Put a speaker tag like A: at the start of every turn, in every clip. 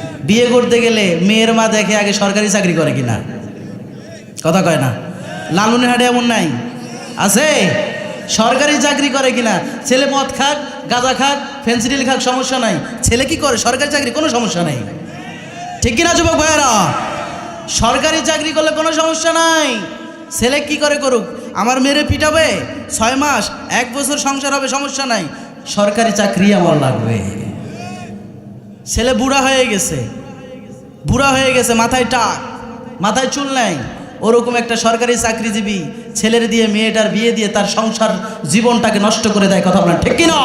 A: বিয়ে করতে গেলে মেয়ের মা দেখে আগে সরকারি চাকরি করে কিনা? কথা কয় না। লালুনি হাটে এমন নাই? আছে? সরকারি চাকরি করে কিনা? ছেলে মদ খাক, গাঁজা খাক ফেন্সিডিল খাক, সমস্যা নাই। ছেলে কি করে? সরকারি চাকরি, কোনো সমস্যা নাই। ঠিক কিনা, যুবক ভাইয়েরা? সরকারি চাকরি করলে কোনো সমস্যা নাই। ছেলে কি করে করুক? আমার মেরে পিটাবে? ছয় মাস, এক বছর সংসার হবে, সমস্যা নাই। সরকারি চাকরি আমার লাগবে। ছেলে বুড়া হয়ে গেছে। বুড়া হয়ে গেছে, মাথায় টাক, মাথায় চুল নাই। ওরকম একটা সরকারি চাকরিজীবী ছেলের দিয়ে, মেয়েটার বিয়ে দিয়ে তার সংসার জীবনটাকে নষ্ট করে দেয় কথা বলেন, ঠিক কিনা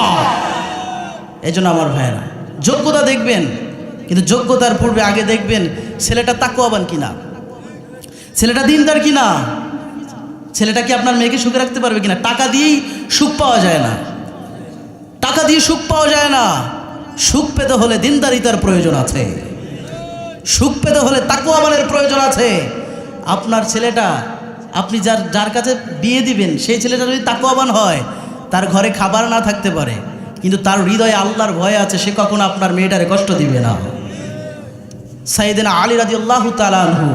A: এই জন্য আমার ভাইয়েরা, যোগ্যতা দেখবেন, কিন্তু যোগ্যতার পূর্বে আগে দেখবেন ছেলেটা তাকুয়াবান কিনা। ছেলেটা দিনদার কিনা? ছেলেটা কি আপনার মেয়েকে সুখে রাখতে পারবে কিনা? টাকা দিয়েই সুখ পাওয়া যায় না। টাকা দিয়ে সুখ পাওয়া যায় না। সুখ পেতে হলে দিনদারিতার প্রয়োজন আছে। সুখ পেতে হলে তাকুয়াবানের প্রয়োজন আছে। আপনার ছেলেটা, আপনি যার যার কাছে বিয়ে দিবেন, সেই ছেলেটা যদি তাকুয়াবান হয়, তার ঘরে খাবার না থাকতে পারে, কিন্তু তার হৃদয়ে আল্লাহর ভয় আছে, সে কখনো আপনার মেয়েটারে কষ্ট দিবে না। সাইদিন আলী রাজি আল্লাহ তালানহু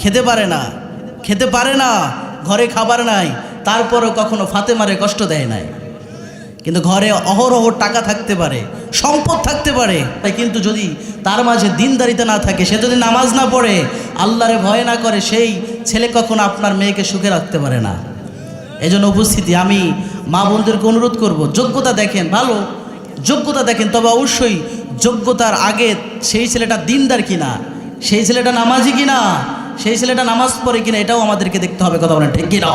A: খেতে পারে না, খেতে পারে না, ঘরে খাবার নাই, তারপরও কখনো ফাতেমারে কষ্ট দেয় নাই। কিন্তু ঘরে অহরহ টাকা থাকতে পারে, সম্পদ থাকতে পারে। তাই কিন্তু যদি তার মাঝে দিনদারিতে না থাকে, সে যদি নামাজ না পড়ে, আল্লাহরে ভয় না করে, সেই ছেলে কখনো আপনার মেয়েকে সুখে রাখতে পারে না। এই জন্য উপস্থিতি, আমি মা বোনদেরকে অনুরোধ করব, যোগ্যতা দেখেন, ভালো যোগ্যতা দেখেন, তবে অবশ্যই যোগ্যতার আগে সেই ছেলেটা দিনদার কিনা, সেই ছেলেটা নামাজি কিনা, সেই ছেলেটা নামাজ পড়ে কিনা, এটাও আমাদেরকে দেখতে হবে, কথা বলেন, ঠিক কিনা?